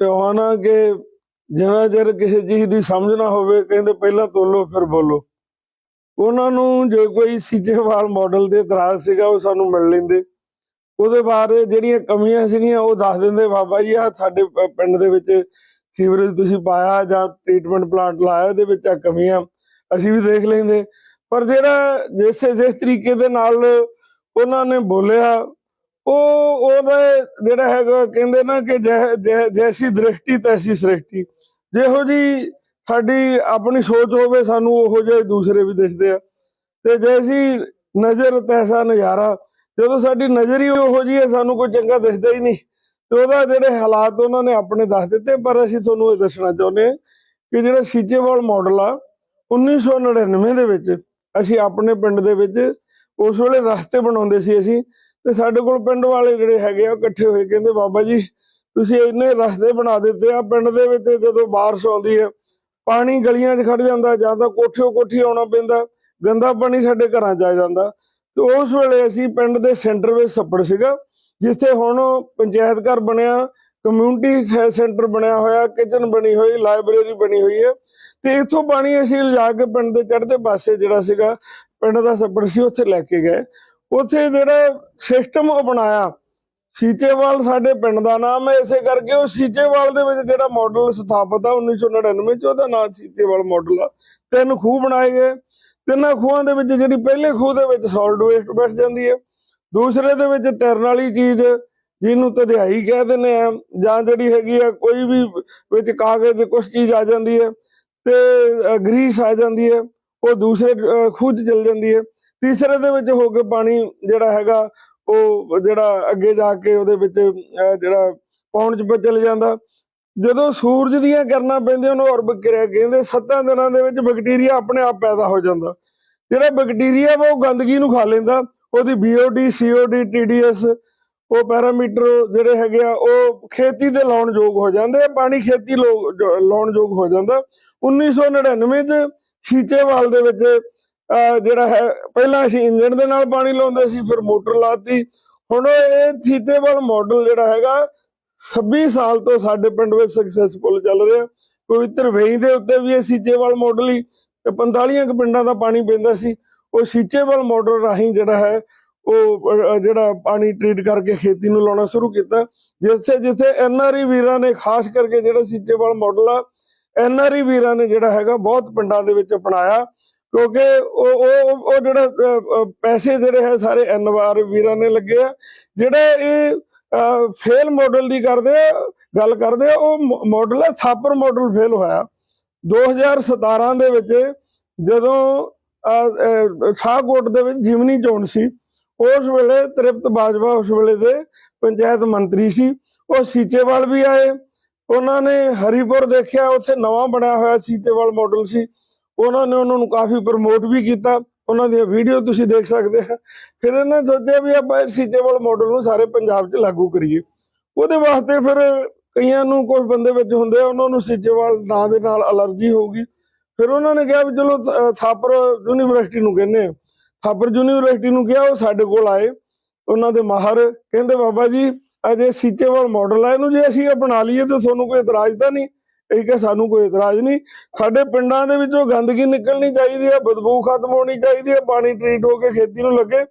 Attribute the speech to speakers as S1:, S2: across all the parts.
S1: ਟਿਵਾਣਾ ਕਿ ਜਿੰਨਾ ਚਿਰ ਕਿਸੇ ਚੀਜ਼ ਦੀ ਸਮਝ ਨਾ ਹੋਵੇ, ਕਹਿੰਦੇ ਪਹਿਲਾਂ ਤੋਲੋ, ਫਿਰ ਬੋਲੋ। ਉਹਨਾਂ ਨੂੰ ਜੇ ਕੋਈ ਸੀਚੇਵਾਲ ਮਾਡਲ ਦੇ ਇਤਰਾਜ਼ ਸੀਗਾ, ਉਹ ਸਾਨੂੰ ਮਿਲ ਲੈਂਦੇ। ਉਹਦੇ ਬਾਅਦ ਜਿਹੜੀਆਂ ਕਮੀਆਂ ਸੀਗੀਆਂ, ਉਹ ਦੱਸ ਦਿੰਦੇ, ਬਾਬਾ ਜੀ ਆ ਸਾਡੇ ਪਿੰਡ ਦੇ ਵਿੱਚ ਸੀਵਰੇਜ ਤੁਸੀਂ ਪਾਇਆ ਜਾਂ ਟ੍ਰੀਟਮੈਂਟ ਪਲਾਂਟ ਲਾਇਆ, ਉਹਦੇ ਵਿੱਚ ਆ ਕਮੀਆਂ, ਅਸੀਂ ਵੀ ਦੇਖ ਲੈਂਦੇ। ਪਰ ਜਿਹੜਾ ਜਿਸ ਜਿਸ ਤਰੀਕੇ ਦੇ ਨਾਲ ਉਹਨਾਂ ਨੇ ਬੋਲਿਆ ਉਹ ਉਹਦਾ ਜਿਹੜਾ ਹੈਗਾ, ਕਹਿੰਦੇ ਨਾ ਕਿ ਜੈਸੀ ਦ੍ਰਿਸ਼ਟੀ ਤੈਸੀ ਸ੍ਰਿਸ਼ਟੀ। ਜਿਹੋ ਜੀ ਸਾਡੀ ਆਪਣੀ ਸੋਚ ਹੋਵੇ, ਸਾਨੂੰ ਉਹੋ ਜਿਹੇ ਦੂਸਰੇ ਵੀ ਦਿਸਦੇ ਆ। ਤੇ ਜੈਸੀ ਨਜ਼ਰ, ਤੈਸਾ ਨਜ਼ਾਰਾ, ਜਦੋਂ ਸਾਡੀ ਨਜ਼ਰ ਹੀ ਉਹੋ ਜੀ ਹੈ, ਸਾਨੂੰ ਕੋਈ ਚੰਗਾ ਦਿਸਦਾ ਹੀ ਨਹੀਂ। ਤੇ ਉਹਦਾ ਜਿਹੜੇ ਹਾਲਾਤ ਉਹਨਾਂ ਨੇ ਆਪਣੇ ਦੱਸ ਦਿੱਤੇ, ਪਰ ਅਸੀਂ ਤੁਹਾਨੂੰ ਇਹ ਦੱਸਣਾ ਚਾਹੁੰਦੇ ਹਾਂ ਕਿ ਜਿਹੜਾ ਸੀਚੇਵਾਲ ਮਾਡਲ ਆ 1999 ਦੇ ਵਿੱਚ, ਅਸੀਂ ਆਪਣੇ ਪਿੰਡ ਦੇ ਵਿੱਚ ਉਸ ਵੇਲੇ ਰਸਤੇ ਬਣਾਉਂਦੇ ਸੀ ਅਸੀਂ। ਤੇ ਸਾਡੇ ਕੋਲ ਪਿੰਡ ਵਾਲੇ ਜਿਹੜੇ ਹੈਗੇ ਆ ਇਕੱਠੇ ਹੋਏ, ਕਹਿੰਦੇ ਬਾਬਾ ਜੀ, ਤੁਸੀਂ ਇੰਨੇ ਰਸਤੇ ਬਣਾ ਦਿੱਤੇ ਆ, ਪਿੰਡ ਦੇ ਵਿੱਚ ਜਦੋਂ ਬਾਰਿਸ਼ ਆਉਂਦੀ ਹੈ, ਪਾਣੀ ਗਲੀਆਂ 'ਚ ਖੜ ਜਾਂਦਾ, ਜਾਂ ਤਾਂ ਕੋਠਿਓ ਕੋਠੀ ਆਉਣਾ ਪੈਂਦਾ, ਗੰਦਾ ਪਾਣੀ ਸਾਡੇ ਘਰਾਂ 'ਚ ਆ ਜਾਂਦਾ। ਤੇ ਉਸ ਵੇਲੇ ਅਸੀਂ ਪਿੰਡ ਦੇ ਸੈਂਟਰ ਵਿੱਚ ਛੱਪੜ ਸੀਗਾ, ਜਿੱਥੇ ਹੁਣ ਪੰਚਾਇਤ ਘਰ ਬਣਿਆ, ਕਮਿਊਨਿਟੀ ਸੈਂਟਰ ਬਣਿਆ ਹੋਇਆ, ਕਿਚਨ ਬਣੀ ਹੋਈ, ਲਾਇਬ੍ਰੇਰੀ ਬਣੀ ਹੋਈ ਹੈ। ਤੇ ਇੱਥੋਂ ਪਾਣੀ ਅਸੀਂ ਲਿਜਾ ਕੇ ਪਿੰਡ ਦੇ ਚੜ੍ਹਦੇ ਪਾਸੇ ਜਿਹੜਾ ਸੀਗਾ, ਪਿੰਡ ਦਾ ਸੱਪੜ ਸੀ, ਉੱਥੇ ਲੈ ਕੇ ਗਏ। ਉੱਥੇ ਜਿਹੜਾ ਸਿਸਟਮ ਉਹ ਬਣਾਇਆ। ਸੀਚੇਵਾਲ ਸਾਡੇ ਪਿੰਡ ਦਾ ਨਾਮ ਹੈ, ਇਸੇ ਕਰਕੇ ਉਹ ਸੀਚੇਵਾਲ ਦੇ ਵਿੱਚ ਜਿਹੜਾ ਮਾਡਲ ਸਥਾਪਿਤ ਆ 1999 ਚ ਉਹਦਾ ਨਾਮ ਸੀਚੇਵਾਲ ਮਾਡਲ ਆ। ਤਿੰਨ ਖੂਹ ਬਣਾਏ ਗਏ। ਤਿੰਨਾਂ ਖੂਹਾਂ ਦੇ ਵਿੱਚ ਜਿਹੜੀ ਪਹਿਲੇ ਖੂਹ ਦੇ ਵਿੱਚ ਸੋਲਿਡ ਵੇਸਟ ਬੈਠ ਜਾਂਦੀ ਹੈ। ਦੂਸਰੇ ਦੇ ਵਿੱਚ ਤੈਰਨ ਵਾਲੀ ਚੀਜ਼, ਜਿਹਨੂੰ ਤਧਿਆਈ ਕਹਿ ਦਿੰਦੇ ਆ, ਜਾਂ ਜਿਹੜੀ ਹੈਗੀ ਆ, ਕੋਈ ਵੀ ਵਿੱਚ ਕਾਗਜ਼ ਕੁਝ ਚੀਜ਼ ਆ ਜਾਂਦੀ ਹੈ ਤੇ ਗਰੀਸ ਆ ਜਾਂਦੀ ਹੈ। ਉਹ ਦੂਸਰੇ ਖੂਹ 'ਚ ਚਲ ਜਾਂਦੀ ਹੈ। ਤੀਸਰੇ ਦੇ ਵਿੱਚ ਹੋ ਕੇ ਪਾਣੀ ਜਿਹੜਾ ਹੈਗਾ, ਉਹ ਜਿਹੜਾ ਅੱਗੇ ਜਾ ਕੇ ਉਹਦੇ ਵਿੱਚ ਜਿਹੜਾ ਪੌਣ ਚ ਚਲ ਜਾਂਦਾ। ਜਦੋਂ ਸੂਰਜ ਦੀਆਂ ਕਿਰਨਾਂ ਪੈਂਦੀਆਂ, ਉਹਨੂੰ ਔਰਬ ਕਿਰਿਆ ਕਹਿੰਦੇ। ਸੱਤਾਂ ਦਿਨਾਂ ਦੇ ਵਿੱਚ ਬੈਕਟੀਰੀਆ ਆਪਣੇ ਆਪ ਪੈਦਾ ਹੋ ਜਾਂਦਾ। ਜਿਹੜਾ ਬੈਕਟੀਰੀਆ ਵਾ, ਉਹ ਗੰਦਗੀ ਨੂੰ ਖਾ ਲੈਂਦਾ। ਉਹਦੀ ਬੀਓਡੀ ਸੀਓਡੀ ਟੀਡੀਐਸ ਉਹ ਪੈਰਾਮੀਟਰ ਜਿਹੜੇ ਹੈਗੇ ਆ, ਉਹ ਖੇਤੀ ਤੇ ਲਾਉਣ ਯੋਗ ਹੋ ਜਾਂਦੇ ਆ। ਪਾਣੀ ਖੇਤੀ ਲੋ- ਲਾਉਣ ਯੋਗ ਹੋ ਜਾਂਦਾ। 1999 ਚ ਸੀਚੇਵਾਲ ਦੇ ਵਿੱਚ ਜਿਹੜਾ ਹੈ, ਪਹਿਲਾਂ ਅਸੀਂ ਇੰਜਨ ਦੇ ਨਾਲ ਪਾਣੀ ਲਾਉਂਦੇ ਸੀ, ਫਿਰ ਮੋਟਰ ਲਾਤੀ। ਹੁਣ ਇਹ ਸੀਚੇਵਾਲ ਮਾਡਲ ਜਿਹੜਾ ਹੈਗਾ 26 ਸਾਲ ਤੋਂ ਸਾਡੇ ਪਿੰਡ ਵਿੱਚ ਸਕਸੈਸਫੁਲ ਚੱਲ ਰਿਹਾ। ਪਵਿੱਤਰ ਵੇਈ ਦੇ ਉੱਤੇ ਵੀ ਇਹ ਸੀਚੇਵਾਲ ਮਾਡਲ ਹੀ, ਤੇ 45 ਕੁ ਪਿੰਡਾਂ ਦਾ ਪਾਣੀ ਪੈਂਦਾ ਸੀ। ਉਹ ਸੀਚੇਵਾਲ ਮਾਡਲ ਰਾਹੀਂ ਜਿਹੜਾ ਹੈ, ਉਹ ਜਿਹੜਾ ਪਾਣੀ ਟ੍ਰੀਟ ਕਰਕੇ ਖੇਤੀ ਨੂੰ ਲਾਉਣਾ ਸ਼ੁਰੂ ਕੀਤਾ। ਜਿੱਥੇ ਜਿੱਥੇ ਐਨਆਰਈ ਵੀਰਾਂ ਨੇ, ਖਾਸ ਕਰਕੇ ਜਿਹੜਾ ਸੀਚੇਵਾਲ ਮਾਡਲ ਆ ਐਨਆਰਈ ਵੀਰਾਂ ਨੇ ਜਿਹੜਾ ਹੈਗਾ, ਬਹੁਤ ਪਿੰਡਾਂ ਦੇ ਵਿੱਚ ਅਪਣਾਇਆ। ਕਿਉਂਕਿ ਉਹ ਉਹ ਉਹ ਜਿਹੜਾ ਪੈਸੇ ਜਿਹੜੇ ਹੈ ਸਾਰੇ ਐਨਆਰ ਵੀਰਾਂ ਨੇ ਲੱਗੇ ਆ। ਜਿਹੜਾ ਇਹ ਫੇਲ ਮਾਡਲ ਦੀ ਕਰਦੇ ਗੱਲ ਕਰਦੇ ਉਹ ਮਾਡਲ ਹੈ ਥਾਪਰ ਮਾਡਲ ਫੇਲ ਹੋਇਆ। 2017 ਦੇ ਵਿੱਚ ਜਦੋਂ ਸ਼ਾਹਕੋਟ ਦੇ ਵਿੱਚ ਜਿਮਨੀ ਚੋਣ ਸੀ, ਉਸ ਵੇਲੇ ਤ੍ਰਿਪਤ ਬਾਜਵਾ ਉਸ ਵੇਲੇ ਦੇ ਪੰਚਾਇਤ ਮੰਤਰੀ ਸੀ। ਉਹ ਸੀਚੇਵਾਲ ਵੀ ਆਏ। ਉਹਨਾਂ ਨੇ ਹਰੀਪੁਰ ਦੇਖਿਆ, ਉੱਥੇ ਨਵਾਂ ਬਣਿਆ ਹੋਇਆ ਸੀਚੇਵਾਲ ਮਾਡਲ ਸੀ। ਉਹਨਾਂ ਨੇ ਉਹਨਾਂ ਨੂੰ ਕਾਫੀ ਪ੍ਰਮੋਟ ਵੀ ਕੀਤਾ। ਉਹਨਾਂ ਦੀਆਂ ਵੀਡੀਓ ਤੁਸੀਂ ਦੇਖ ਸਕਦੇ ਆ ਫਿਰ ਇਹਨਾਂ ਸੋਚਿਆ ਵੀ ਆਪਾਂ ਇਸ ਸੀਚੇਵਾਲ ਮਾਡਲ ਨੂੰ ਸਾਰੇ ਪੰਜਾਬ 'ਚ ਲਾਗੂ ਕਰੀਏ। ਉਹਦੇ ਵਾਸਤੇ ਫਿਰ ਕਈਆਂ ਨੂੰ ਕੁਝ ਬੰਦੇ ਵਿੱਚ ਹੁੰਦੇ ਆ, ਉਹਨਾਂ ਨੂੰ ਸੀਚੇਵਾਲ ਨਾਂ ਦੇ ਨਾਲ ਅਲਰਜੀ ਹੋਊਗੀ। ਫਿਰ ਉਹਨਾਂ ਨੇ ਕਿਹਾ ਵੀ ਚਲੋ ਥਾਪਰ ਯੂਨੀਵਰਸਿਟੀ ਨੂੰ ਕਹਿੰਦੇ ਆ। ਥਾਪਰ ਯੂਨੀਵਰਸਿਟੀ ਨੂੰ ਕਿਹਾ, ਉਹ ਸਾਡੇ ਕੋਲ ਆਏ। ਉਹਨਾਂ ਦੇ ਮਾਹਰ ਕਹਿੰਦੇ, ਬਾਬਾ ਜੀ, ਅਜੇ ਸੀਚੇਵਾਲ ਮਾਡਲ ਆ, ਇਹਨੂੰ ਜੇ ਅਸੀਂ ਅਪਣਾ ਲਈਏ ਤਾਂ ਤੁਹਾਨੂੰ ਕੋਈ ਇਤਰਾਜ਼ ਤਾਂ ਨਹੀਂ? ਇਹ ਕਿ ਸਾਨੂੰ ਕੋਈ ਇਤਰਾਜ਼ ਨਹੀਂ। ਸਾਡੇ ਪਿੰਡਾਂ ਦੇ ਵਿੱਚੋਂ ਗੰਦਗੀ ਨਿਕਲਣੀ ਚਾਹੀਦੀ ਹੈ, ਬਦਬੂ ਖਤਮ ਹੋਣੀ ਚਾਹੀਦੀ ਹੈ, ਪਾਣੀ ਟ੍ਰੀਟ ਹੋ ਕੇ ਖੇਤੀ ਨੂੰ ਲੱਗੇ,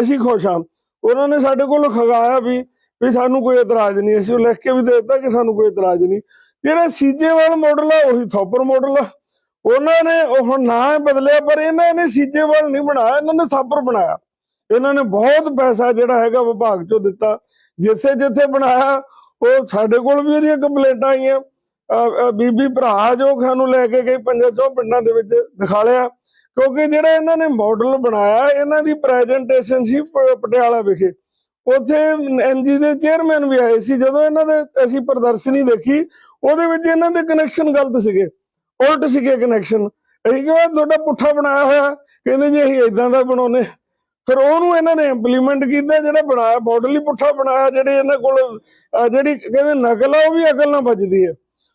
S1: ਅਸੀਂ ਖੁਸ਼ ਹਾਂ। ਉਹਨਾਂ ਨੇ ਸਾਡੇ ਕੋਲ ਖਗਾਇਆ ਵੀ ਵੀ ਸਾਨੂੰ ਕੋਈ ਇਤਰਾਜ਼ ਨਹੀਂ। ਅਸੀਂ ਉਹ ਲਿਖ ਕੇ ਵੀ ਦੇ ਦਿੱਤਾ ਕਿ ਸਾਨੂੰ ਕੋਈ ਇਤਰਾਜ਼ ਨਹੀਂ। ਜਿਹੜਾ ਸੀਚੇਵਾਲ ਮਾਡਲ ਆ, ਉਹੀ ਥੋਪਰ ਮਾਡਲ ਆ। ਉਹਨਾਂ ਨੇ ਉਹ ਨਾ ਬਦਲਿਆ, ਪਰ ਇਹਨਾਂ ਨੇ ਸੀਚੇਵਾਲ ਨਹੀਂ ਬਣਾਇਆ, ਇਹਨਾਂ ਨੇ ਥਾਪਰ ਬਣਾਇਆ। ਇਹਨਾਂ ਨੇ ਬਹੁਤ ਪੈਸਾ ਜਿਹੜਾ ਹੈਗਾ ਵਿਭਾਗ ਚੋਂ ਦਿੱਤਾ। ਜਿੱਥੇ ਜਿੱਥੇ ਬਣਾਇਆ, ਉਹ ਸਾਡੇ ਕੋਲ ਵੀ ਉਹਦੀਆਂ ਕੰਪਲੇਂਟਾਂ ਆਈਆਂ। ਬੀਬੀ ਭਰਾ ਜੋ ਸਾਨੂੰ ਲੈ ਕੇ ਗਈ ਪੰਜਾਂ ਚੋਂ ਪਿੰਡਾਂ ਦੇ ਵਿੱਚ ਦਿਖਾ ਲਿਆ। ਕਿਉਂਕਿ ਜਿਹੜਾ ਇਹਨਾਂ ਨੇ ਮਾਡਲ ਬਣਾਇਆ, ਇਹਨਾਂ ਦੀ ਪ੍ਰੈਜੈਂਟੇਸ਼ਨ ਸੀ ਪਟਿਆਲਾ ਵਿਖੇ। ਉੱਥੇ ਐਨਜੀ ਦੇ ਚੇਅਰਮੈਨ ਵੀ ਆਏ ਸੀ। ਜਦੋਂ ਇਹਨਾਂ ਦੇ ਅਸੀਂ ਪ੍ਰਦਰਸ਼ਨੀ ਦੇਖੀ, ਉਹਦੇ ਵਿੱਚ ਇਹਨਾਂ ਦੇ ਕਨੈਕਸ਼ਨ ਗਲਤ ਸੀਗੇ। ਉਲਟ ਸੀਗੇ ਕਨੈਕਸ਼ਨ ਅਸੀਂ ਕਿਹਾ ਤੁਹਾਡਾ ਪੁੱਠਾ ਬਣਾਇਆ ਹੋਇਆ। ਕਹਿੰਦੇ ਜੀ, ਅਸੀਂ ਇਦਾਂ ਦਾ ਬਣਾਉਨੇ ਫਿਰ ਉਹਨੂੰ ਇਹਨਾਂ ਨੇ ਇੰਪਲੀਮੈਂਟ ਕੀਤਾ, ਜਿਹੜਾ ਬਣਾਇਆ ਮਾਡਲ ਹੀ ਪੁੱਠਾ ਬਣਾਇਆ, ਜਿਹੜੇ ਇਹਨਾਂ ਕੋਲ ਜਿਹੜੀ, ਕਹਿੰਦੇ ਨਕਲ ਆ, ਉਹ ਵੀ ਅਕਲ ਨਾਲ ਵੱਜਦੀ ਹੈ।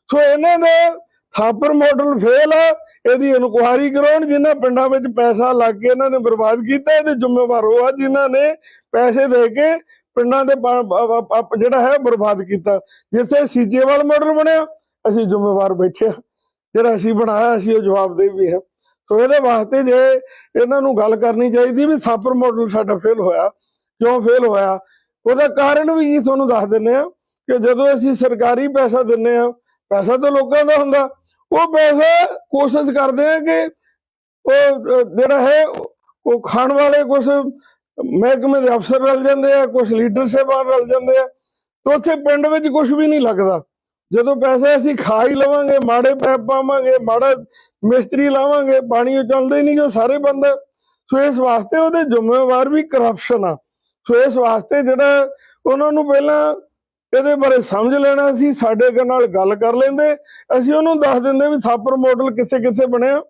S1: ਸੋ ਇਹਨਾਂ ਦਾ ਥਾਪਰ ਮਾਡਲ ਫੇਲ ਆ, ਇਹਦੀ ਇਨਕੁਆਇਰੀ ਕਰਾਉਣ, ਜਿਨ੍ਹਾਂ ਪਿੰਡਾਂ ਵਿੱਚ ਪੈਸਾ ਲੱਗ ਕੇ ਇਹਨਾਂ ਨੇ ਬਰਬਾਦ ਕੀਤਾ, ਇਹਦੇ ਜ਼ਿੰਮੇਵਾਰ ਉਹ ਆ ਜਿਨ੍ਹਾਂ ਨੇ ਪੈਸੇ ਦੇ ਕੇ ਪਿੰਡਾਂ ਦੇ ਜਿਹੜਾ ਹੈ ਬਰਬਾਦ ਕੀਤਾ। ਜਿੱਥੇ ਸੀਜੇਵਾਲ ਮਾਡਲ ਬਣਿਆ, ਅਸੀਂ ਜ਼ਿੰਮੇਵਾਰ ਬੈਠੇ ਜਿਹੜਾ ਅਸੀਂ ਬਣਾਇਆ, ਅਸੀਂ ਉਹ ਜਵਾਬਦੇਹ ਵੀ ਹੈ। ਸੋ ਇਹਦੇ ਵਾਸਤੇ ਜੇ ਇਹਨਾਂ ਨੂੰ ਗੱਲ ਕਰਨੀ ਚਾਹੀਦੀ ਵੀ ਥਾਪਰ ਮਾਡਲ ਸਾਡਾ ਫੇਲ ਹੋਇਆ, ਕਿਉਂ ਫੇਲ ਹੋਇਆ? ਉਹਦਾ ਕਾਰਨ ਵੀ ਜੀ ਤੁਹਾਨੂੰ ਦੱਸ ਦਿੰਨੇ ਆ ਕਿ ਜਦੋਂ ਅਸੀਂ ਸਰਕਾਰੀ ਪੈਸਾ ਦਿੰਨੇ ਆ ਪੈਸਾ ਤਾਂ ਲੋਕਾਂ ਦਾ ਹੁੰਦਾ। ਉਹ ਪੈਸਾ ਕੋਸ਼ਿਸ਼ ਕਰਦੇ ਆ ਕਿ ਉਹ ਜਿਹੜਾ ਹੈ, ਉਹ ਖਾਣ ਵਾਲੇ ਕੁਝ ਮਹਿਕਮੇ ਦੇ ਅਫਸਰ ਰਲ ਜਾਂਦੇ ਆ ਕੁਝ ਲੀਡਰ ਸਾਹਿਬਾਨ ਰਲ ਜਾਂਦੇ ਆ। ਤੇ ਉੱਥੇ ਪਿੰਡ ਵਿੱਚ ਕੁਝ ਵੀ ਨਹੀਂ ਲੱਗਦਾ। ਜਦੋਂ ਪੈਸੇ ਅਸੀਂ ਖਾ ਹੀ ਲਵਾਂਗੇ, ਮਾੜੇ ਪੈਪ ਪਾਵਾਂਗੇ, ਮਾੜਾ ਮਿਸਤਰੀ ਲਾਵਾਂਗੇ, ਪਾਣੀ ਉਹ ਚੱਲਦੇ ਹੀ ਨਹੀਂ ਕਿ ਉਹ ਸਾਰੇ ਬੰਦ। ਸੋ ਇਸ ਵਾਸਤੇ ਉਹਦੇ ਜ਼ਿੰਮੇਵਾਰ ਵੀ ਕਰਪਸ਼ਨ ਆ। ਸੋ ਇਸ ਵਾਸਤੇ ਜਿਹੜਾ ਉਹਨਾਂ ਨੂੰ ਪਹਿਲਾਂ ਇਹਦੇ ਬਾਰੇ ਸਮਝ ਲੈਣਾ ਸੀ ਸਾਡੇ ਨਾਲ ਗੱਲ ਕਰ ਲੈਂਦੇ। ਅਸੀਂ ਉਹਨੂੰ ਦੱਸ ਦਿੰਦੇ ਵੀ ਥਾਪਰ ਮਾਡਲ ਕਿੱਥੇ ਕਿੱਥੇ ਬਣਿਆ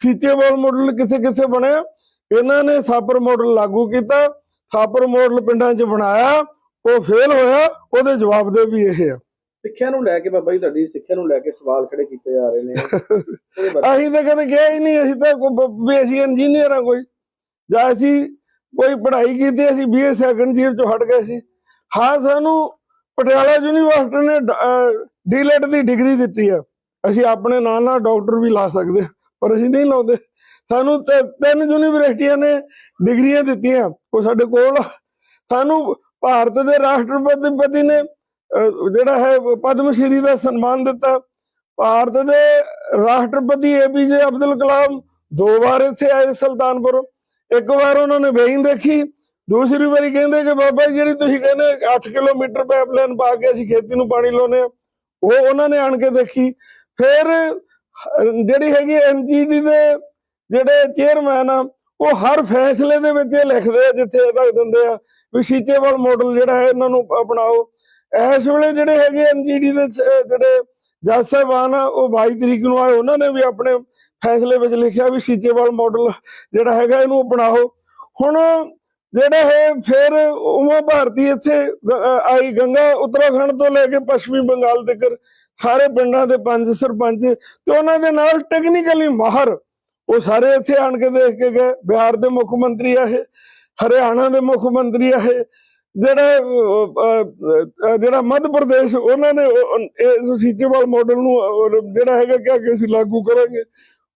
S1: ਸੀਚੇਵਾਲ ਮਾਡਲ ਕਿੱਥੇ ਕਿੱਥੇ ਬਣਿਆ। ਇਹਨਾਂ ਨੇ ਥਾਪਰ ਮਾਡਲ ਲਾਗੂ ਕੀਤਾ ਥਾਪਰ ਮਾਡਲ ਪਿੰਡਾਂ 'ਚ ਬਣਾਇਆ ਉਹ ਫੇਲ ਹੋਇਆ ਉਹਦੇ ਜਵਾਬ ਦੇ ਵੀ ਇਹ ਆ।
S2: ਸਿੱਖਿਆ ਨੂੰ ਲੈ ਕੇ ਬਾਬਾ ਜੀ ਤੁਹਾਡੀ ਸਿੱਖਿਆ ਨੂੰ ਲੈ ਕੇ ਸਵਾਲ ਖੜੇ ਕੀਤੇ ਜਾ ਰਹੇ ਨੇ।
S1: ਅਸੀਂ ਤਾਂ ਕਦੇ ਕਿਹਾ ਹੀ ਨਹੀਂ ਅਸੀਂ ਤਾਂ ਵੀ ਅਸੀਂ ਇੰਜੀਨੀਅਰ ਆ ਕੋਈ। ਜਾਂ ਅਸੀਂ ਕੋਈ ਪੜ੍ਹਾਈ ਕੀਤੀ ਅਸੀਂ ਬੀਏ ਸੈਕੰਡ ਈਅਰ ਚੋਂ ਹਟ ਗਏ ਸੀ। ਹਾਂ ਸਾਨੂੰ ਪਟਿਆਲਾ ਯੂਨੀਵਰਸਿਟੀ ਨੇ ਡੀਲੈਟ ਦੀ ਡਿਗਰੀ ਦਿੱਤੀ ਆ। ਅਸੀਂ ਆਪਣੇ ਨਾਂ ਨਾਲ ਡਾਕਟਰ ਵੀ ਲਾ ਸਕਦੇ ਹਾਂ, ਪਰ ਅਸੀਂ ਨਹੀਂ ਲਾਉਂਦੇ। ਸਾਨੂੰ ਤਿੰਨ ਯੂਨੀਵਰਸਿਟੀਆਂ ਨੇ ਡਿਗਰੀਆਂ ਦਿੱਤੀਆਂ। ਉਹ ਸਾਡੇ ਕੋਲ ਸਾਨੂੰ ਭਾਰਤ ਦੇ ਰਾਸ਼ਟਰਪਤੀ ਨੇ ਜਿਹੜਾ ਹੈ ਪਦਮ ਸ਼੍ਰੀ ਦਾ ਸਨਮਾਨ ਦਿੱਤਾ। ਭਾਰਤ ਦੇ ਰਾਸ਼ਟਰਪਤੀ ਏਪੀਜੇ ਅਬਦੁਲ ਕਲਾਮ ਦੋ ਵਾਰ ਇੱਥੇ ਆਏ ਸੁਲਤਾਨਪੁਰ। ਇੱਕ ਵਾਰ ਉਹਨਾਂ ਨੇ ਵੇਈਨ ਦੇਖੀ। ਦੂਸਰੀ ਵਾਰੀ ਕਹਿੰਦੇ ਕਿ ਬਾਬਾ ਜੀ, ਜਿਹੜੀ ਤੁਸੀਂ ਕਹਿੰਦੇ 8 ਕਿਲੋਮੀਟਰ ਪਾਈਪਲਾਈਨ ਪਾ ਕੇ ਅਸੀਂ ਖੇਤੀ ਨੂੰ ਪਾਣੀ ਲਾਉਨੇ ਆ ਉਹ ਉਹਨਾਂ ਨੇ ਆਣ ਕੇ ਦੇਖੀ। ਫਿਰ, ਜਿਹੜੀ ਹੈਗੀ ਐਨਜੀਡੀ ਦੇ ਜਿਹੜੇ ਚੇਅਰਮੈਨ ਆ, ਉਹ ਹਰ ਫੈਸਲੇ ਦੇ ਵਿੱਚ ਇਹ ਲਿਖਦੇ ਆ, ਜਿੱਥੇ ਇਹ ਤੱਕ ਦਿੰਦੇ ਆ ਵੀ ਸੀਚੇਵਾਲ ਮਾਡਲ ਜਿਹੜਾ ਹੈ ਇਹਨਾਂ ਨੂੰ ਅਪਣਾਓ। ਇਸ ਵੇਲੇ ਜਿਹੜੇ ਹੈਗੇ ਐਨਜੀਡੀ ਦੇ ਜਿਹੜੇ ਜੱਜ ਸਾਹਿਬਾਨ ਆ, ਉਹ 22 ਤਰੀਕ ਨੂੰ ਆਏ, ਉਹਨਾਂ ਨੇ ਵੀ ਆਪਣੇ ਫੈਸਲੇ ਵਿੱਚ ਲਿਖਿਆ ਵੀ ਸੀਚੇਵਾਲ ਮਾਡਲ ਜਿਹੜਾ ਹੈਗਾ ਇਹਨੂੰ ਅਪਣਾਓ। ਹੁਣ ਜਿਹੜਾ ਹੈ ਫਿਰ ਉਮਾ ਭਾਰਤੀ ਇੱਥੇ ਆਈ ਗੰਗਾ ਉੱਤਰਾਖੰਡ ਤੋਂ ਲੈ ਕੇ ਪੱਛਮੀ ਬੰਗਾਲ ਤੱਕ, ਸਾਰੇ ਪਿੰਡਾਂ ਦੇ ਪੰਜ ਸਰਪੰਚ ਤੇ ਉਹਨਾਂ ਦੇ ਨਾਲ ਟੈਕਨੀਕਲੀ ਮਾਹਰ, ਉਹ ਸਾਰੇ ਇੱਥੇ ਆਣ ਕੇ ਦੇਖ ਕੇ ਗਏ। ਬਿਹਾਰ ਦੇ ਮੁੱਖ ਮੰਤਰੀ ਆ ਇਹ, ਹਰਿਆਣਾ ਦੇ ਮੁੱਖ ਮੰਤਰੀ ਆ ਇਹ, ਜਿਹੜਾ ਜਿਹੜਾ ਮੱਧ ਪ੍ਰਦੇਸ਼, ਉਹਨਾਂ ਨੇ ਉਹ- ਇਹ ਸੀਚੇਵਾਲ ਮਾਡਲ ਨੂੰ ਜਿਹੜਾ ਹੈਗਾ ਕਿਹਾ ਕਿ ਅਸੀਂ ਲਾਗੂ ਕਰਾਂਗੇ।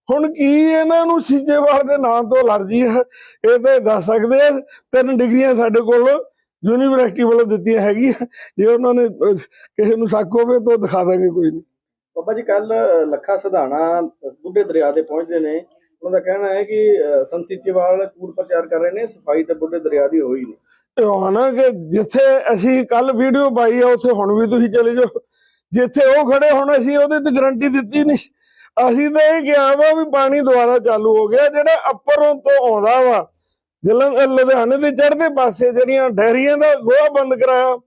S1: ਹੁਣ ਕੀ ਇਹਨਾਂ ਨੂੰ ਸੀਚੇਵਾਲ ਦੇ ਨਾਂ ਤੋਂ ਅਲਰਜੀ ਹੈ? ਇਹ ਤਾਂ ਦੱਸ ਸਕਦੇ ਆ ਤਿੰਨ ਡਿਗਰੀਆਂ ਸਾਡੇ ਕੋਲ ਯੂਨੀਵਰਸਿਟੀ ਵੱਲੋਂ ਦਿੱਤੀਆਂ ਹੈਗੀਆਂ। ਜੇ ਉਹਨਾਂ ਨੇ ਕਿਸੇ ਨੂੰ ਸ਼ੱਕ ਹੋਵੇ ਤਾਂ ਦਿਖਾ ਦਾਂਗੇ ਕੋਈ ਨਹੀਂ।
S2: ਬਾਬਾ ਜੀ ਕੱਲ ਲੱਖਾ ਸਧਾਣਾ ਬੁੱਢੇ ਦਰਿਆ ਤੇ ਪਹੁੰਚਦੇ ਨੇ। ਉਹਨਾਂ ਦਾ ਕਹਿਣਾ ਹੈ ਕਿ ਅ, ਸੰਤ ਸੀਚੇਵਾਲ ਕੂੜ ਪ੍ਰਚਾਰ ਕਰ ਰਹੇ ਨੇ ਸਫ਼ਾਈ ਤੇ ਬੁੱਢੇ ਦਰਿਆ ਦੀ ਹੋਈ ਨਹੀਂ।
S1: ਇਹ ਹੋਣਾ ਕਿ ਜਿੱਥੇ ਅਸੀਂ ਕੱਲ ਵੀਡੀਓ ਪਾਈ ਆ ਉੱਥੇ ਹੁਣ ਵੀ ਤੁਸੀਂ ਚਲੇ ਜਾਓ। ਜਿੱਥੇ ਉਹ ਖੜੇ ਹੁਣ ਅਸੀਂ ਉਹਦੇ ਤੇ ਗਾਰੰਟੀ ਦਿੱਤੀ ਨਹੀਂ। ਅਸੀਂ ਤਾਂ ਇਹ ਕਿਹਾ ਵਾ ਵੀ ਪਾਣੀ ਦੁਬਾਰਾ ਚਾਲੂ ਹੋ ਗਿਆ, ਜਿਹੜਾ ਅੱਪਰੋਂ ਤੋਂ ਆਉਂਦਾ ਵਾ। ਜਲੰਧਰ ਲੁਧਿਆਣੇ ਦੇ ਚੜ੍ਹਦੇ ਪਾਸੇ ਜਿਹੜੀਆਂ ਡੈਰੀਆਂ ਦਾ ਗੋਹਾ ਬੰਦ ਕਰਾਇਆ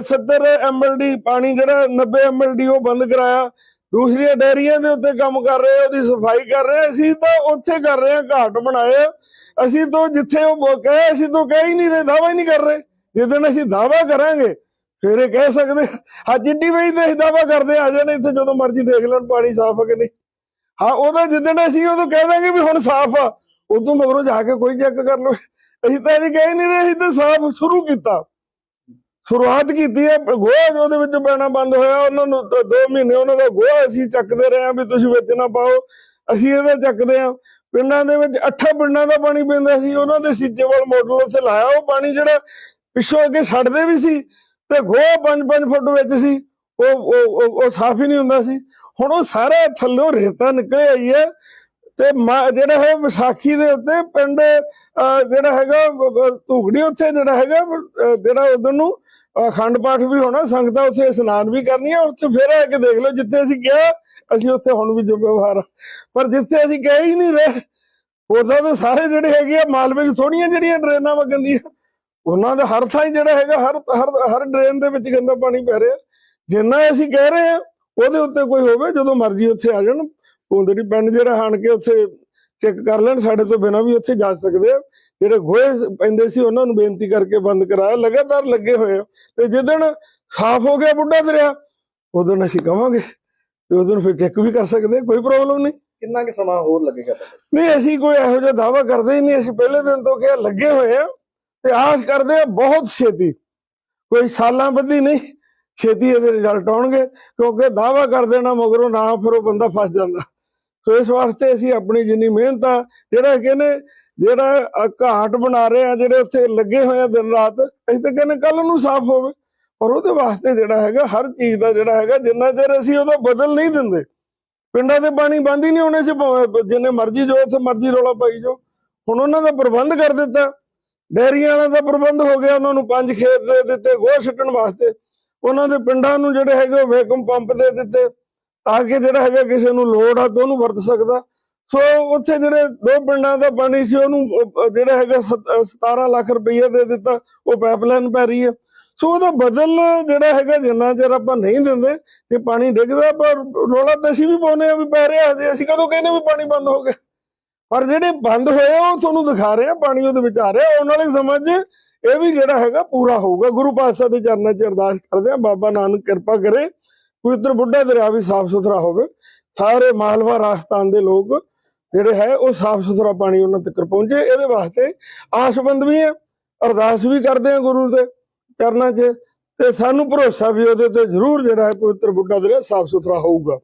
S1: 70 ਐਮਐਲਡੀ ਪਾਣੀ ਜਿਹੜਾ 90 ਐਮਐਲਡੀ ਉਹ ਬੰਦ ਕਰਾਇਆ। ਦੂਸਰੀਆਂ ਡੈਰੀਆਂ ਦੇ ਉੱਤੇ ਕੰਮ ਕਰ ਰਹੇ, ਉਹਦੀ ਸਫ਼ਾਈ ਕਰ ਰਹੇ। ਅਸੀਂ ਤਾਂ ਉੱਥੇ ਕਰ ਰਹੇ ਹਾਂ ਘਾਟ ਬਣਾਏ। ਅਸੀਂ ਤਾਂ ਜਿੱਥੇ ਉਹ ਬੋ- ਕਹੇ, ਅਸੀਂ ਤਾਂ ਕਹਿ ਹੀ ਨਹੀਂ ਰਹੇ ਦਾਵਾ ਹੀ ਨਹੀਂ ਕਰ ਰਹੇ। ਜਿਸ ਦਿਨ ਅਸੀਂ ਦਾਵਾ ਕਰਾਂਗੇ ਫਿਰ ਇਹ ਕਹਿ ਸਕਦੇ ਹਾਂ ਜਿੱਡੀ ਵਈ ਤੇ ਅਸੀਂ ਦਾਵਾ ਕਰਦੇ, ਆ ਜਾਣ ਇੱਥੇ ਜਦੋਂ ਮਰਜ਼ੀ ਦੇਖ ਲੈਣ ਪਾਣੀ ਸਾਫ਼ ਹੈ ਕਿ ਨਹੀਂ। ਹਾਂ ਉਹਦਾ ਜਿੱਦਣ ਅਸੀਂ ਉਦੋਂ ਕਹਿ ਦਾਂਗੇ ਵੀ ਹੁਣ ਸਾਫ਼ ਆ, ਉਦੋਂ ਮਗਰੋਂ ਜਾ ਕੇ ਕੋਈ ਚੈੱਕ ਕਰ ਲਓ ਅਸੀਂ ਤਾਂ ਇਹ ਕਹਿ ਨਹੀਂ ਰਹੇ, ਅਸੀਂ ਤਾਂ ਸਾਫ਼ ਸ਼ੁਰੂ ਕੀਤਾ। ਸ਼ੁਰੂਆਤ ਕੀਤੀ ਹੈ, ਗੋਹਾ ਉਹਦੇ ਵਿੱਚ ਪੈਣਾ ਬੰਦ ਹੋਇਆ, ਉਹਨਾਂ ਨੂੰ 2 ਮਹੀਨੇ ਉਹਨਾਂ ਦਾ ਗੋਹਾ ਅਸੀਂ ਚੱਕਦੇ ਰਹੇ ਹਾਂ ਵੀ ਤੁਸੀਂ ਵਿੱਚ ਨਾ ਪਾਓ। ਅਸੀਂ ਇਹਦਾ ਚੱਕਦੇ ਹਾਂ। ਪਿੰਡਾਂ ਦੇ ਵਿੱਚ ਅੱਠਾਂ ਪਿੰਡਾਂ ਦਾ ਪਾਣੀ ਪੈਂਦਾ ਸੀ, ਉਹਨਾਂ ਦੇ ਸੀਚੇਵਾਲ ਮਾਡਲ ਉੱਥੇ ਲਾਇਆ, ਉਹ ਪਾਣੀ ਜਿਹੜਾ ਪਿੱਛੋਂ ਅੱਗੇ ਛੱਡਦੇ ਵੀ ਸੀ ਤੇ ਗੋਹਾ 5-5 ਫੁੱਟ ਵਿੱਚ ਸੀ, ਉਹ ਉਹ, ਉਹ- ਸਾਫ਼ ਹੀ ਨਹੀਂ ਹੁੰਦਾ ਸੀ ਹੁਣ ਉਹ ਸਾਰਾ ਥੱਲੋਂ ਰੇਤਾ ਨਿਕਲੇ ਆਈ ਹੈ ਤੇ ਮਾ- ਜਿਹੜਾ ਹੈ ਵਿਸਾਖੀ ਦੇ ਉੱਤੇ ਪਿੰਡ ਜਿਹੜਾ ਹੈਗਾ ਧੂਗੜੀ ਉੱਥੇ ਜਿਹੜਾ ਹੈਗਾ ਜਿਹੜਾ ਉਦੋਂ ਨੂੰ ਅਖੰਡ ਪਾਠ ਵੀ ਹੋਣਾ, ਸੰਗਤਾਂ ਉੱਥੇ ਇਸ਼ਨਾਨ ਵੀ ਕਰਨੀਆਂ, ਉੱਥੇ ਫਿਰ ਆ ਕੇ ਦੇਖ ਲਓ ਜਿੱਥੇ ਅਸੀਂ ਕਿਹਾ, ਅਸੀਂ ਉੱਥੇ ਹੁਣ ਵੀ ਜ਼ਿੰਮੇਵਾਰ ਹਾਂ। ਪਰ ਜਿੱਥੇ ਅਸੀਂ ਗਏ ਹੀ ਨਹੀਂ ਰਹੇ, ਉਦੋਂ ਤਾਂ ਸਾਰੇ ਜਿਹੜੇ ਹੈਗੇ ਆ, ਮਾਲਵੇ 'ਚ ਥੋੜੀਆਂ ਜਿਹੜੀਆਂ ਡਰੇਨਾਂ ਵਗਣ ਦੀਆਂ ਉਹਨਾਂ ਦਾ ਹਰ ਥਾਂ ਜਿਹੜਾ ਹੈਗਾ ਹਰ ਹਰ ਹਰ ਡਰੇਨ ਦੇ ਵਿੱਚ ਗੰਦਾ ਪਾਣੀ ਪੈ ਰਿਹਾ। ਜਿੰਨਾ ਅਸੀਂ ਕਹਿ ਰਹੇ ਆ ਉਹਦੇ ਉੱਤੇ ਕੋਈ ਹੋਵੇ ਜਦੋਂ ਮਰਜ਼ੀ ਉੱਥੇ ਆ ਜਾਣ। ਉਹਦੇ ਪਿੰਡ ਜਿਹੜਾ ਆਣ ਕੇ ਉੱਥੇ ਚੈੱਕ ਕਰ ਲੈਣ ਸਾਡੇ ਤੋਂ ਬਿਨਾਂ ਵੀ ਉੱਥੇ ਜਾ ਸਕਦੇ ਆ। ਜਿਹੜੇ ਗੋਹੇ ਪੈਂਦੇ ਸੀ ਉਹਨਾਂ ਨੂੰ ਬੇਨਤੀ ਕਰਕੇ ਬੰਦ ਕਰਾਇਆ। ਲਗਾਤਾਰ ਲੱਗੇ ਹੋਏ ਆ। ਤੇ ਜਿੱਦਣ ਸਾਫ਼ ਹੋ ਗਿਆ ਬੁੱਢਾ ਦਰਿਆ ਉਦੋਂ ਅਸੀਂ ਕਵਾਂਗੇ ਤੇ ਉਦੋਂ ਫਿਰ ਚੈੱਕ ਵੀ ਕਰ ਸਕਦੇ ਕੋਈ ਪ੍ਰੋਬਲਮ ਨਹੀਂ।
S2: ਕਿੰਨਾ ਕੁ ਸਮਾਂ ਹੋਰ ਲੱਗੇਗਾ?
S1: ਨਹੀਂ ਅਸੀਂ ਕੋਈ ਇਹੋ ਜਿਹਾ ਦਾਵਾ ਕਰਦੇ ਹੀ ਨਹੀਂ। ਅਸੀਂ ਪਹਿਲੇ ਦਿਨ ਤੋਂ ਕਿਹਾ ਲੱਗੇ ਹੋਏ ਆ। ਤੇ ਆਸ ਕਰਦੇ ਆ, ਬਹੁਤ ਛੇਤੀ। ਕੋਈ ਸਾਲਾਂ ਬੱਧੀ ਨਹੀਂ, ਛੇਤੀ ਇਹਦੇ ਰਿਜ਼ਲਟ ਆਉਣਗੇ, ਕਿਉਂਕਿ ਦਾਵਾ ਕਰ ਦੇਣਾ ਮਗਰੋਂ ਨਾ ਫਿਰ ਉਹ ਬੰਦਾ ਫਸ ਜਾਂਦਾ। ਸੋ ਇਸ ਵਾਸਤੇ ਅਸੀਂ ਆਪਣੀ ਜਿੰਨੀ ਮਿਹਨਤ ਆ, ਜਿਹੜਾ ਕਹਿੰਦੇ ਜਿਹੜਾ ਘਾਟ ਬਣਾ ਰਹੇ ਆ, ਜਿਹੜੇ ਉੱਥੇ ਲੱਗੇ ਹੋਏ ਆ ਦਿਨ ਰਾਤ, ਅਸੀਂ ਤਾਂ ਕਹਿੰਦੇ ਕੱਲ ਨੂੰ ਸਾਫ਼ ਹੋਵੇ। ਪਰ ਉਹਦੇ ਵਾਸਤੇ ਜਿਹੜਾ ਹੈਗਾ, ਹਰ ਚੀਜ਼ ਦਾ ਜਿਹੜਾ ਹੈਗਾ, ਜਿੰਨਾ ਚਿਰ ਅਸੀਂ ਉਹਦਾ ਬਦਲ ਨਹੀਂ ਦਿੰਦੇ। ਪਿੰਡਾਂ ਦੇ ਪਾਣੀ ਬੰਦ ਹੀ ਨਹੀਂ ਹੋਣੇ ਸੀ ਜਿੰਨੇ ਮਰਜ਼ੀ ਜੋ ਉੱਥੇ ਮਰਜ਼ੀ ਰੋਲਾ ਪਾਈ ਜੋ ਹੁਣ ਉਹਨਾਂ ਦਾ ਪ੍ਰਬੰਧ ਕਰ ਦਿੱਤਾ। ਡੈਰੀਆਂ ਵਾਲਾ ਦਾ ਪ੍ਰਬੰਧ ਹੋ ਗਿਆ, ਉਹਨਾਂ ਨੂੰ ਪੰਜ ਖੇਤ ਦੇ ਦਿੱਤੇ, ਗੋਹ ਛੱਟਣ ਵਾਸਤੇ। ਉਹਨਾਂ ਦੇ ਪਿੰਡਾਂ ਨੂੰ ਜਿਹੜੇ ਹੈਗੇ ਉਹ ਵੈਕੂਮ ਪੰਪ ਦੇ ਦਿੱਤੇ, ਤਾਂ ਕਿ ਜਿਹੜਾ ਹੈਗਾ ਕਿਸੇ ਨੂੰ ਲੋੜ ਆ ਤਾਂ ਉਹਨੂੰ ਵਰਤ ਸਕਦਾ। ਸੋ ਉੱਥੇ ਜਿਹੜੇ ਦੋ ਪਿੰਡਾਂ ਦਾ ਪਾਣੀ ਸੀ, ਉਹਨੂੰ ਜਿਹੜਾ ਹੈਗਾ ਸਤ- 17 ਲੱਖ ਰੁਪਈਆ ਦੇ ਦਿੱਤਾ, ਉਹ ਪਾਈਪਲਾਈਨ ਪੈ ਰਹੀ ਹੈ। ਸੋ ਉਹਦਾ ਬਦਲ ਜਿਹੜਾ ਹੈਗਾ, ਜਿੰਨਾ ਚਿਰ ਆਪਾਂ ਨਹੀਂ ਦਿੰਦੇ ਤੇ ਪਾਣੀ ਡਿੱਗਦਾ ਪਰ ਰੋਲਾ ਤਾਂ ਅਸੀਂ ਵੀ ਪਾਉਂਦੇ ਆ ਵੀ ਪੈ ਰਿਹਾ ਹਜੇ ਅਸੀਂ ਕਦੋਂ ਕਹਿੰਦੇ ਵੀ ਪਾਣੀ ਬੰਦ ਹੋ ਗਿਆ। ਪਰ ਜਿਹੜੇ ਬੰਦ ਹੋਏ ਆ, ਉਹ ਤੁਹਾਨੂੰ ਦਿਖਾ ਰਹੇ ਆ ਪਾਣੀ ਉਹਦੇ ਵਿੱਚ ਆ ਰਿਹਾ। ਆਉਣ ਵਾਲੇ ਸਮਾਂ 'ਚ ਇਹ ਵੀ ਜਿਹੜਾ ਹੈਗਾ ਪੂਰਾ ਹੋਊਗਾ। ਗੁਰੂ ਪਾਤਸ਼ਾਹ ਦੇ ਚਰਨਾਂ 'ਚ ਅਰਦਾਸ ਕਰਦੇ ਆ ਬਾਬਾ ਨਾਨਕ ਕਿਰਪਾ ਕਰੇ ਪਵਿੱਤਰ ਬੁੱਢਾ ਦਰਿਆ ਵੀ ਸਾਫ਼ ਸੁਥਰਾ ਹੋਵੇ। ਸਾਰੇ ਮਾਲਵਾ ਰਾਜਸਥਾਨ ਦੇ ਲੋਕ ਜਿਹੜੇ ਹੈ ਉਹ ਸਾਫ਼ ਸੁਥਰਾ ਪਾਣੀ ਉਹਨਾਂ ਤੱਕ ਪਹੁੰਚੇ। ਇਹਦੇ ਵਾਸਤੇ ਆਸਬੰਦ ਵੀ ਹੈ ਅਰਦਾਸ ਵੀ ਕਰਦੇ ਆ ਗੁਰੂ ਦੇ ਚਰਨਾਂ 'ਚ ਤੇ ਸਾਨੂੰ ਭਰੋਸਾ ਵੀ ਉਹਦੇ ਤੇ ਜ਼ਰੂਰ ਜਿਹੜਾ ਹੈ ਪਵਿੱਤਰ ਬੁੱਢਾ ਦਰਿਆ ਸਾਫ਼ ਸੁਥਰਾ ਹੋਊਗਾ।